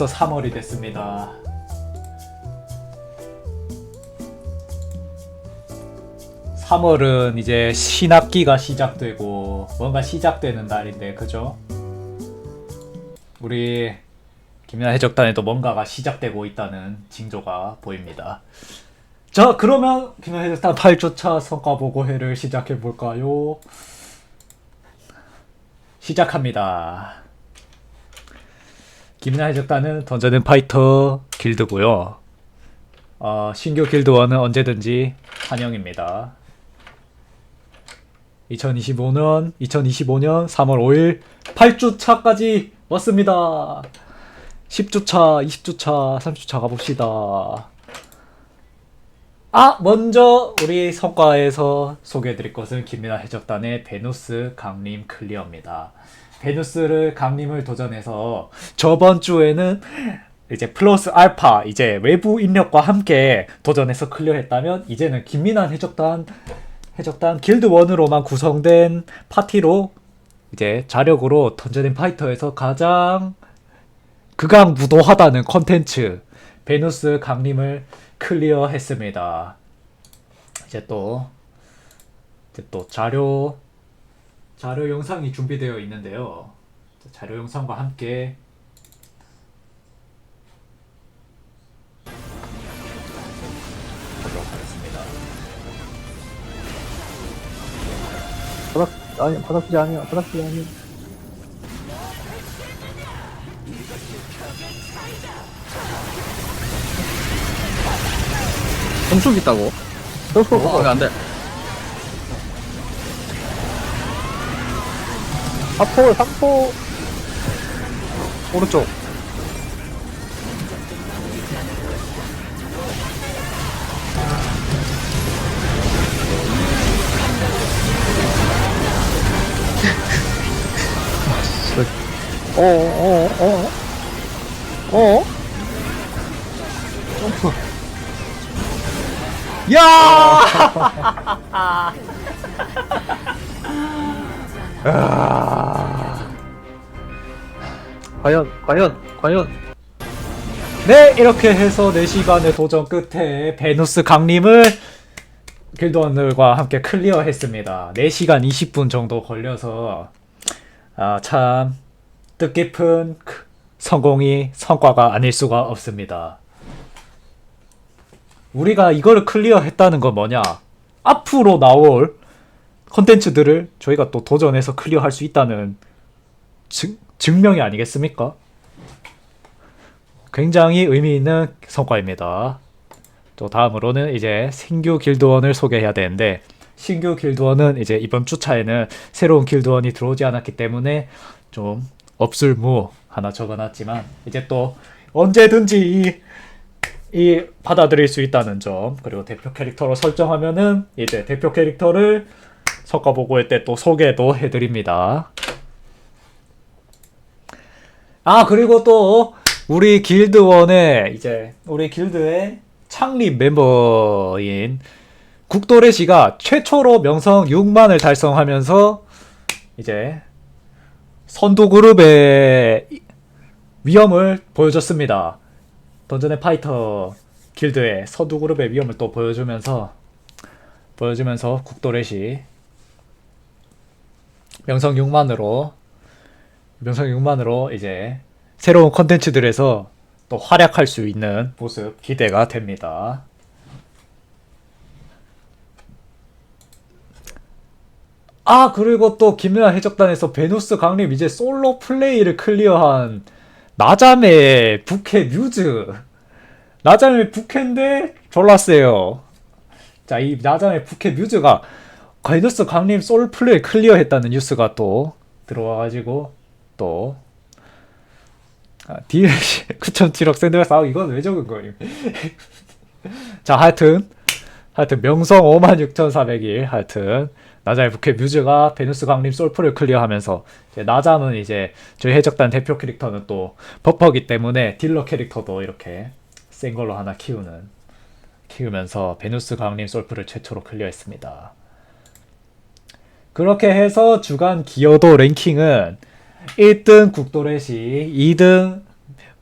벌써 3월이 됐습니다. 삼월은 이제 신학기가 시작되고 뭔가 시작되는 달인데 그죠? 우리 김연아 해적단에도 뭔가가 시작되고 있다는 징조가 보입니다. 자 그러면 김연아 해적단 8조차 성과 보고회를 시작해 볼까요? 시작합니다. 김연아 해적단은 던전 앤 파이터 길드고요. 어, 신규 길드원은 언제든지 환영입니다. 2025년 2025년 3월 5일 8주차까지 왔습니다. 10주차, 20주차, 30주차 가봅시다. 아, 먼저 우리 성과에서 소개해드릴 것은 김민아 해적단의 베누스 강림 클리어입니다. 베누스를 강림을 도전해서 저번 주에는 이제 플러스 알파 이제 외부 인력과 함께 도전해서 클리어했다면 이제는 김민환 해적단 해적단 길드 원으로만 구성된 파티로 이제 자력으로 던전 앤 파이터에서 가장 극악무도하다는 컨텐츠 베누스 강림을 클리어했습니다. 이제 또 이제 또 자료 자료 영상이 준비되어 있는데요. 자료 영상과 함께 보도록 하겠습니다. 바닥 아니 바닥지 아니야 바닥지 아니야 점축 있다고? 저거 어, 왜안 돼? 4포 3포 오른쪽. 어 어 어어 어? 점프 야! 과연 과연 과연 네, 이렇게 해서 4시간의 도전 끝에 베누스 강림을 길드원들과 함께 클리어했습니다. 4시간 20분 정도 걸려서 아, 참 뜻깊은 크- 성공이 성과가 아닐 수가 없습니다. 우리가 이거를 클리어했다는 건 뭐냐? 앞으로 나올 컨텐츠들을 저희가 또 도전해서 클리어할 수 있다는 증, 증명이 아니겠습니까? 굉장히 의미 있는 성과입니다. 또 다음으로는 이제 신규 길드원을 소개해야 되는데 신규 길드원은 이제 이번 주차에는 새로운 길드원이 들어오지 않았기 때문에 좀 없을무 하나 적어놨지만 이제 또 언제든지 이, 이 받아들일 수 있다는 점 그리고 대표 캐릭터로 설정하면은 이제 대표 캐릭터를 성과 보고회 때 또 소개도 해드립니다. 아 그리고 또 우리 길드원의 이제 우리 길드의 창립 멤버인 국도래 씨가 최초로 명성 6만을 달성하면서 이제 선두 그룹의 위험을 보여줬습니다. 던전의 파이터 길드의 선두 그룹의 위험을 또 보여주면서 보여주면서 국도래 씨 명성 6만으로 명성 6만으로 이제 새로운 컨텐츠들에서 또 활약할 수 있는 모습 기대가 됩니다. 아 그리고 또 김연아 해적단에서 베누스 강림 이제 솔로 플레이를 클리어한 나자메 부캐 뮤즈 나자메 부캐인데 졸랐어요. 자이 나자메 부캐 뮤즈가 베누스 강림 솔로 플레이 클리어했다는 뉴스가 또 들어와가지고 또 아, DLC 9.7억 샌드백 싸우 이건 왜 적은 거임? 자 하여튼 하여튼 명성 56,401 하여튼 나자의 부캐 뮤즈가 베누스 강림 솔프를 클리어하면서 이제 나자는 이제 저희 해적단 대표 캐릭터는 또 버퍼기 때문에 딜러 캐릭터도 이렇게 센 걸로 하나 키우는 키우면서 베누스 강림 솔프를 최초로 클리어했습니다. 그렇게 해서 주간 기여도 랭킹은 1등 국도래시, 2등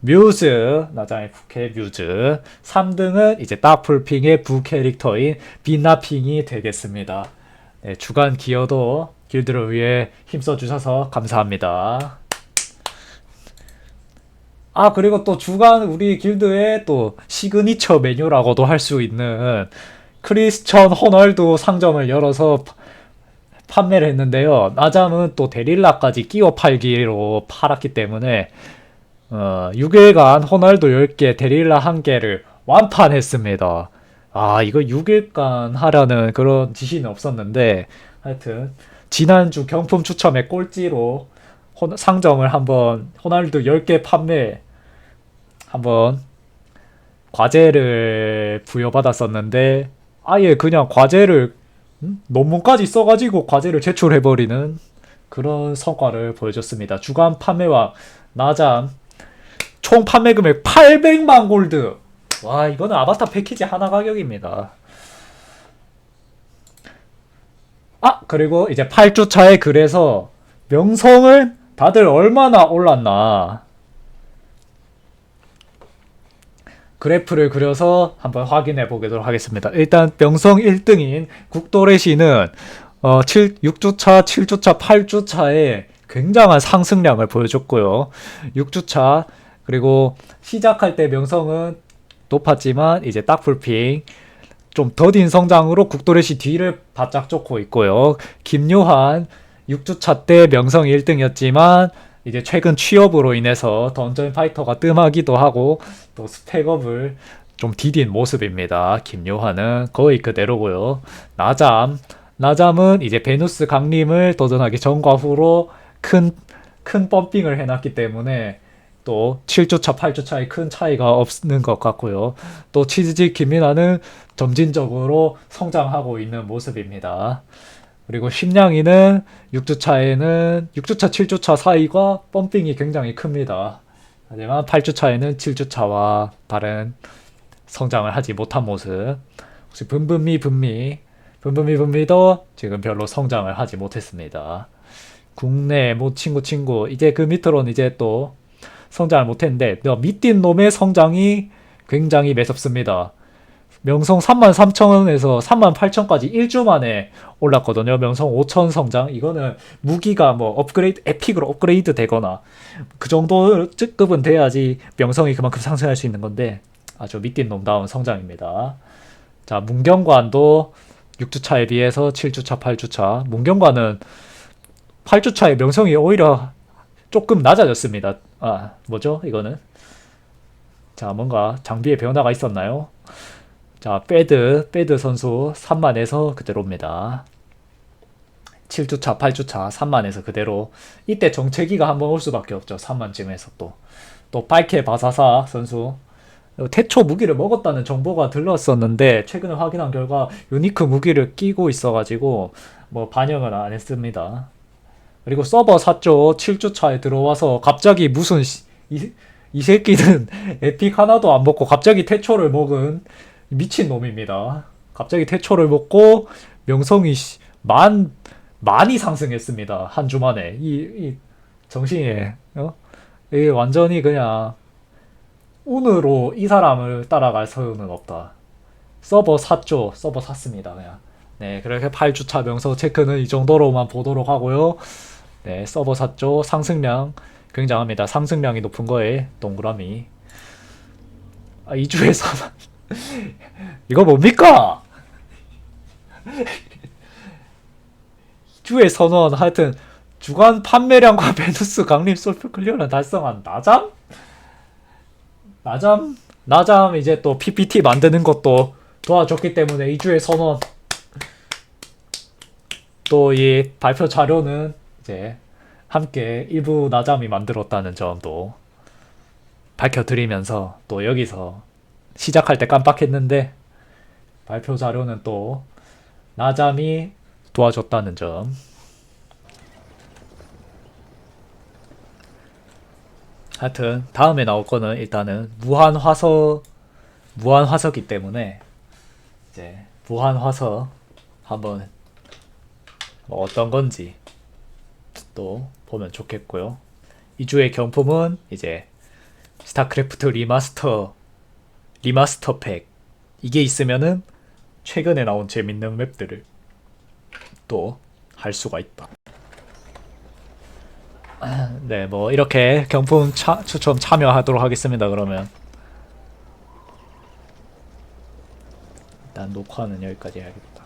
뮤즈, 나장의 부캐 뮤즈. 3등은 이제 따풀핑의 부캐릭터인 빛나핑이 되겠습니다. 네, 주간 기여도 길드를 위해 힘써 주셔서 감사합니다. 아, 그리고 또 주간 우리 길드의 또 시그니처 메뉴라고도 할 수 있는 크리스천 호널두 상점을 열어서 파- 판매를 했는데요. 나잠은 또 데릴라까지 끼워 팔기로 팔았기 때문에 어, 6일간 호날두 10개, 데릴라 1개를 완판했습니다. 아, 이거 6일간 하라는 그런 지시는 없었는데, 하여튼, 지난주 경품 추첨의 꼴찌로 호- 상점을 한번, 호날두 10개 판매, 한번 과제를 부여받았었는데, 아예 그냥 과제를, 음? 논문까지 써가지고 과제를 제출해버리는 그런 성과를 보여줬습니다. 주간 판매왕, 나잠, 총 판매 금액 800만 골드. 와, 이거는 아바타 패키지 하나 가격입니다. 아, 그리고 이제 8주차에 그래서 명성을 다들 얼마나 올랐나. 그래프를 그려서 한번 확인해 보도록 하겠습니다. 일단 명성 1등인 국도레시는 어, 7, 6주차, 7주차, 8주차에 굉장한 상승량을 보여줬고요. 6주차 그리고 시작할 때 명성은 높았지만 이제 딱풀핑 좀 더딘 성장으로 국도레시 뒤를 바짝 쫓고 있고요. 김요한 6주차 때 명성이 1등이었지만 이제 최근 취업으로 인해서 던전 파이터가 뜸하기도 하고 또 스펙업을 좀 디딘 모습입니다. 김요한은 거의 그대로고요. 나잠 나잠은 이제 베누스 강림을 도전하기 전과 후로 큰 큰 펌핑을 해놨기 때문에 또 7주차, 8주차에 큰 차이가 없는 것 같고요. 또 치즈직 김민아는 점진적으로 성장하고 있는 모습입니다. 그리고 심량이는 6주차에는 6주차, 7주차 사이가 펌핑이 굉장히 큽니다. 하지만 8주차에는 7주차와 다른 성장을 하지 못한 모습. 혹시 분분미 분미, 분분미 분미도 지금 별로 성장을 하지 못했습니다. 국내 뭐 친구 친구 이제 그 밑으로는 이제 또 성장을 못했는데 밑딘 놈의 성장이 굉장히 매섭습니다. 명성 33,000원에서 38,000까지 1주 만에 올랐거든요. 명성 5,000 성장. 이거는 무기가 뭐 업그레이드, 에픽으로 업그레이드 되거나 그 정도 급은 돼야지 명성이 그만큼 상승할 수 있는 건데 아주 밑딘 놈다운 성장입니다. 자, 문경관도 6주차에 비해서 7주차, 8주차. 문경관은 8주차에 명성이 오히려 조금 낮아졌습니다. 아, 뭐죠? 이거는. 자, 뭔가 장비에 변화가 있었나요? 자, 패드, 패드 선수 3만에서 그대로입니다. 7주차, 8주차 3만에서 그대로. 이때 정체기가 한번 올 수밖에 없죠. 3만쯤에서 또. 또 빨케 바사사 선수. 태초 무기를 먹었다는 정보가 들렀었는데 최근에 확인한 결과 유니크 무기를 끼고 있어가지고 뭐 반영을 안 했습니다. 그리고 서버 샀죠. 7주차에 들어와서 갑자기 무슨 시- 이, 이 새끼는 에픽 하나도 안 먹고 갑자기 태초를 먹은 미친 놈입니다. 갑자기 태초를 먹고 명성이 씨- 만 많이 상승했습니다. 한 주 만에 이, 이 정신이 어? 이 완전히 그냥 운으로 이 사람을 따라갈 소용은 없다. 서버 샀죠. 서버 샀습니다. 그냥. 네, 그렇게 8주차 명성 체크는 이 정도로만 보도록 하고요. 네, 서버 샀죠. 상승량 굉장합니다. 상승량이 높은 거에 동그라미. 아, 2주에서만. 이거 뭡니까? 2주의 선언. 하여튼, 주간 판매량과 베누스 강림 솔프 클리어를 달성한 나잠? 나잠? 나잠 이제 또 PPT 만드는 것도 도와줬기 때문에 2주의 선언. 또 이 발표 자료는 이제 함께 일부 나잠이 만들었다는 점도 밝혀드리면서 또 여기서 시작할 때 깜빡했는데 발표 자료는 또 나잠이 도와줬다는 점. 하여튼 다음에 나올 거는 일단은 무한 화석 무한 화석이기 때문에 이제 무한 화석 한번 뭐 어떤 건지 또 보면 좋겠고요. 2주의 경품은 이제 스타크래프트 리마스터 리마스터 팩 이게 있으면은 최근에 나온 재밌는 맵들을 또 할 수가 있다. 네, 뭐 이렇게 경품 차, 추첨 참여하도록 하겠습니다. 그러면 일단 녹화는 여기까지 해야겠다.